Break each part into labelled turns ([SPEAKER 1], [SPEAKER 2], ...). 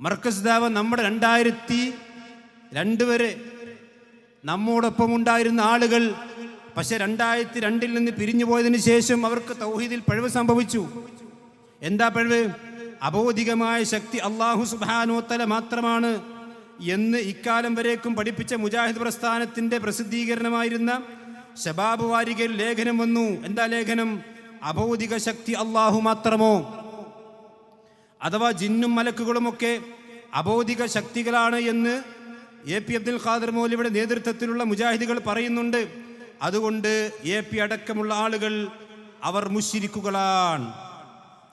[SPEAKER 1] മർക്കസ് ദാവ നമ്മുടെ രണ്ടായിരത്തി രണ്ട് വരെ നമ്മോടൊപ്പം ഉണ്ടായിരുന്ന ആളുകൾ പക്ഷെ രണ്ടായിരത്തി രണ്ടിൽ നിന്ന് പിരിഞ്ഞു പോയതിന് ശേഷം അവർക്ക് തൗഹീദിൽ പിഴവ് സംഭവിച്ചു. എന്താ പിഴവ്? അബോധികമായ ശക്തി അള്ളാഹു സുബാനോത്തല മാത്രമാണ് എന്ന് ഇക്കാലം വരേക്കും പഠിപ്പിച്ച മുജാഹിദ് പ്രസ്ഥാനത്തിന്റെ പ്രസിദ്ധീകരണമായിരുന്ന ശബാബ് വാരികയിൽ ലേഖനം വന്നു. എന്താ ലേഖനം? അബോധിക ശക്തി അള്ളാഹു മാത്രമോ? അഥവാ ജിന്നും മലക്കുകളുമൊക്കെ അബോധിക ശക്തികളാണ് എന്ന് എ പി അബ്ദുൽ ഖാദർ മൗലിയുടെ നേതൃത്വത്തിലുള്ള മുജാഹിദുകൾ പറയുന്നുണ്ട്. അതുകൊണ്ട് എ പി അടക്കമുള്ള ആളുകൾ അവർ മുഷിരിക്കുകളാണ്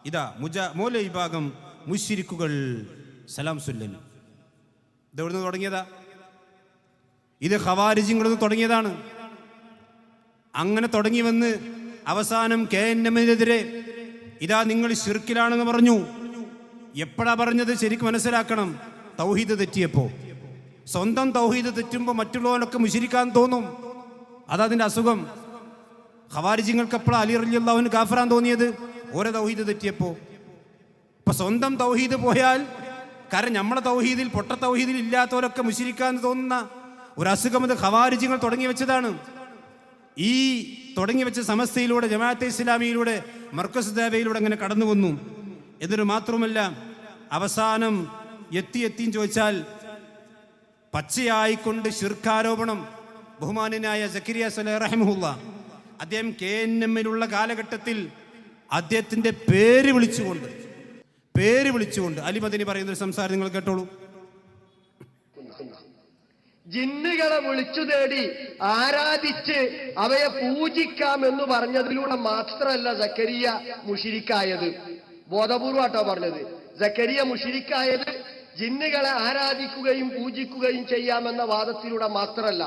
[SPEAKER 1] ഇതാ മുജാ മൗല വിഭാഗം മുഷിരിക്കുകൾ സലാം സുല്ലൻ. ഇതെവിടുന്ന് തുടങ്ങിയതാ? ഇത് ഖവാരിജിങ്ങളിൽ നിന്ന് തുടങ്ങിയതാണ്. അങ്ങനെ തുടങ്ങി വന്ന് അവസാനം കെ എൻ എമ്മിനെതിരെ ഇതാ നിങ്ങൾ ഷിർക്കിലാണെന്ന് പറഞ്ഞു. എപ്പോഴാ പറഞ്ഞത് ശരിക്കും മനസ്സിലാക്കണം? തൗഹീദ് തെറ്റിയപ്പോ. സ്വന്തം തൗഹീദ് തെറ്റുമ്പോൾ മറ്റുള്ളവനൊക്കെ മുശിരിക്കാൻ തോന്നും. അതതിന്റെ അസുഖം. ഖവാരിജിങ്ങൾക്ക് എപ്പോഴാ അലി റലിയുള്ളവന് കാഫറാൻ തോന്നിയത്? ഓരോ തൗഹീദ് തെറ്റിയപ്പോ. ഇപ്പൊ സ്വന്തം തൗഹീദ് പോയാൽ കാരണം നമ്മളെ തൗഹീദിൽ പൊട്ട തൗഹീദിൽ ഇല്ലാത്തവരൊക്കെ മുശിരിക്കാൻ തോന്നുന്ന ഒരു അസുഖം അത് ഹവാരിജിങ്ങൾ തുടങ്ങി വെച്ചതാണ്. ഈ തുടങ്ങി വെച്ച സമസ്തയിലൂടെ ജമാഅത്തെ ഇസ്ലാമിയിലൂടെ മർക്കസ് ദേവയിലൂടെ അങ്ങനെ കടന്നു വന്നു എന്നിട്ട് മാത്രമല്ല അവസാനം എത്തി എത്തിയും ചോദിച്ചാൽ പച്ചയായിക്കൊണ്ട് ശിർക്കാരോപണം ബഹുമാനനായ സക്കരിയ സലഹ് അദ്ദേഹം കെ എൻ എമ്മിലുള്ള കാലഘട്ടത്തിൽ അദ്ദേഹത്തിന്റെ പേര് വിളിച്ചുകൊണ്ട് പേര് വിളിച്ചുകൊണ്ട് അലിമദിനി പറയുന്ന ഒരു സംസാരം നിങ്ങൾ കേട്ടോളൂ.
[SPEAKER 2] ജിന്നുകളെ വിളിച്ചു തേടി ആരാധിച്ച് അവയെ പൂജിക്കാം എന്ന് പറഞ്ഞതിലൂടെ മാത്രമല്ല സക്കരിയ മുഷിരിക്കായത്. ബോധപൂർവമാട്ടോ പറഞ്ഞത്. ജക്കരിയ മുഷിരിക്കായത് ജിന്നുകളെ ആരാധിക്കുകയും പൂജിക്കുകയും ചെയ്യാമെന്ന വാദത്തിലൂടെ മാത്രമല്ല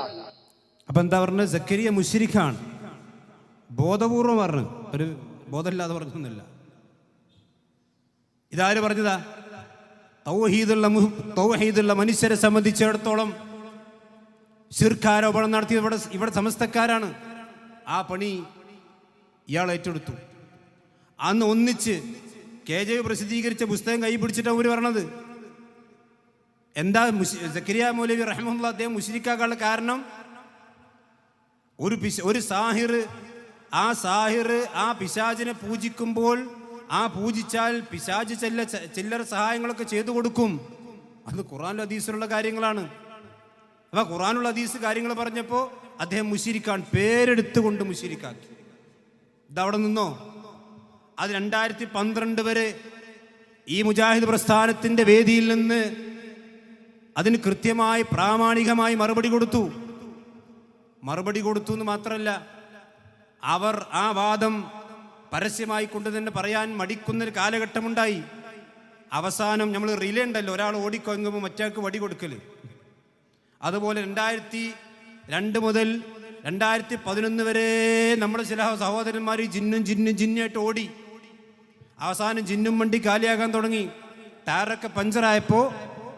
[SPEAKER 1] അപ്പൊ എന്താ പറഞ്ഞത് ജക്കരിയ മുഷിരിഖാണ് ബോധപൂർവം പറഞ്ഞു. ഒരു ബോധമില്ലാതെ പറഞ്ഞൊന്നുമില്ല. ഇതാര് പറഞ്ഞതാ? തൗഹീദുള്ള തൗഹീദുള്ള മനുഷ്യരെ സംബന്ധിച്ചിടത്തോളം ശിർക്കാരോപണം നടത്തിയത് ഇവിടെ ഇവിടെ സമസ്തക്കാരാണ്. ആ പണി ഇയാൾ ഏറ്റെടുത്തു. അന്ന് ഒന്നിച്ച് കെ ജെ പ്രസിദ്ധീകരിച്ച പുസ്തകം കൈ പിടിച്ചിട്ടാണ് അവർ പറഞ്ഞത് എന്താ സക്കരിയ മൗലവി റഹ്മുല്ല അദ്ദേഹം മുസ്ലിക്കാക്കാനുള്ള കാരണം? ഒരു പിശ ഒരു സാഹിർ ആ സാഹിർ ആ പിശാചിനെ പൂജിക്കുമ്പോൾ ആ പൂജിച്ചാൽ പിശാജ് ചെല്ല ചില്ലറ സഹായങ്ങളൊക്കെ ചെയ്തു കൊടുക്കും. അത് ഖുറാൻ ഹദീസിലുള്ള കാര്യങ്ങളാണ്. അപ്പൊ ഖുറാനുള്ള ഹദീസ് കാര്യങ്ങൾ പറഞ്ഞപ്പോൾ അദ്ദേഹം മുശിരിക്കാൻ പേരെടുത്തുകൊണ്ട് മുശിരിക്കാക്കി. ഇതവിടെ നിന്നോ? അത് രണ്ടായിരത്തി പന്ത്രണ്ട് വരെ ഈ മുജാഹിദ് പ്രസ്ഥാനത്തിന്റെ വേദിയിൽ നിന്ന് അതിന് കൃത്യമായി പ്രാമാണികമായി മറുപടി കൊടുത്തു. മറുപടി കൊടുത്തു എന്ന് മാത്രമല്ല അവർ ആ വാദം പരസ്യമായി കൊണ്ട് തന്നെ പറയാൻ മടിക്കുന്നൊരു കാലഘട്ടമുണ്ടായി. അവസാനം നമ്മൾ റിലേ ഉണ്ടല്ലോ ഒരാൾ ഓടിക്കൊങ്ങുമ്പോൾ മറ്റേക്ക് വടി കൊടുക്കൽ. അതുപോലെ രണ്ടായിരത്തി രണ്ട് മുതൽ രണ്ടായിരത്തി പതിനൊന്ന് വരെ നമ്മുടെ ചില സഹോദരന്മാർ ജിന്നും ജിന്നും ജിന്നായിട്ട് ഓടി. അവസാനം ജിന്നും വണ്ടി കാലിയാകാൻ തുടങ്ങി. ടയറൊക്കെ പഞ്ചറായപ്പോൾ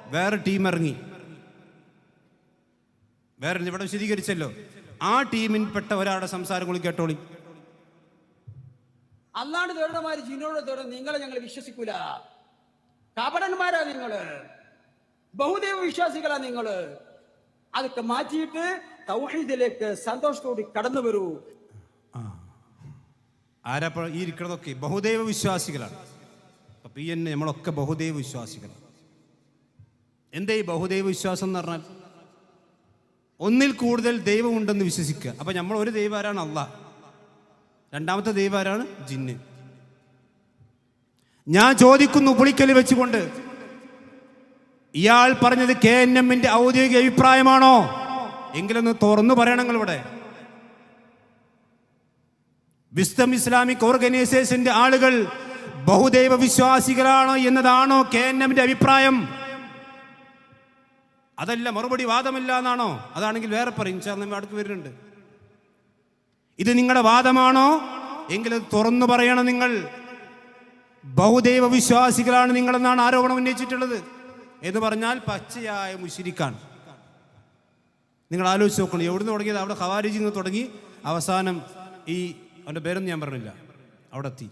[SPEAKER 1] വേറെ ടീം ഇറങ്ങി. വേറെ ഇവിടെ വിശദീകരിച്ചല്ലോ. ആ ടീമിൽപ്പെട്ട ഒരാളുടെ സംസാരം കൂടി കേട്ടോളി.
[SPEAKER 3] അല്ലാണ്ട് ദുരന്തമാര് ജിന്നോട് തൊഴിൽ നിങ്ങളെ ഞങ്ങൾ വിശ്വസിക്കൂല. കപടന്മാരാ നിങ്ങൾ ബഹുദൈവ വിശ്വാസികളാ നിങ്ങൾ അതൊക്കെ മാറ്റിയിട്ട് തൗഹീദിലേക്ക് സന്തോഷത്തോടെ കടന്നു വരൂ.
[SPEAKER 1] ആരാ ഈ ഇരിക്കണതൊക്കെ ബഹുദൈവ വിശ്വാസികളാണ്. അപ്പൊ പി എൻ നമ്മളൊക്കെ ബഹുദൈവ വിശ്വാസികളാണ്. എന്താ ഈ ബഹുദൈവ വിശ്വാസം എന്ന് പറഞ്ഞാൽ? ഒന്നിൽ കൂടുതൽ ദൈവം ഉണ്ടെന്ന് വിശ്വസിക്കുക. അപ്പൊ നമ്മൾ ഒരു ദൈവാരാണ് അല്ല രണ്ടാമത്തെ ദൈവാരാണ് ജിന്ന്. ഞാൻ ചോദിക്കുന്നു പുളിക്കൽ വെച്ചുകൊണ്ട്. ഇയാൾ പറഞ്ഞത് കെ എൻ എമ്മിന്റെ ഔദ്യോഗിക അഭിപ്രായമാണോ? എങ്കിലൊന്ന് തുറന്നു പറയണങ്ങൾ ഇവിടെ വിസ്തം ഇസ്ലാമിക് ഓർഗനൈസേഷന്റെ ആളുകൾ ബഹുദൈവ വിശ്വാസികളാണോ എന്നതാണോ കെ എൻ എമ്മിന്റെ അഭിപ്രായം? അതല്ല മറുപടി വാദമില്ല എന്നാണോ? അതാണെങ്കിൽ വേറെ പറയും. നമ്മൾ അടുത്ത് വരുന്നുണ്ട്. ഇത് നിങ്ങളുടെ വാദമാണോ? എങ്കിൽ അത് തുറന്നു പറയണം നിങ്ങൾ. ബഹുദൈവ വിശ്വാസികളാണ് നിങ്ങളെന്നാണ് ആരോപണം ഉന്നയിച്ചിട്ടുള്ളത്. എന്ന് പറഞ്ഞാൽ പച്ചയായ മുശിരിക്കാണ് നിങ്ങൾ ആലോചിച്ച് നോക്കണം. എവിടുന്ന് തുടങ്ങിയത്? അവിടെ ഖവാരിജിൽ നിന്ന് തുടങ്ങി അവസാനം ഈ അവന്റെ പേരൊന്നും ഞാൻ പറഞ്ഞില്ല. അവിടെ എത്തി.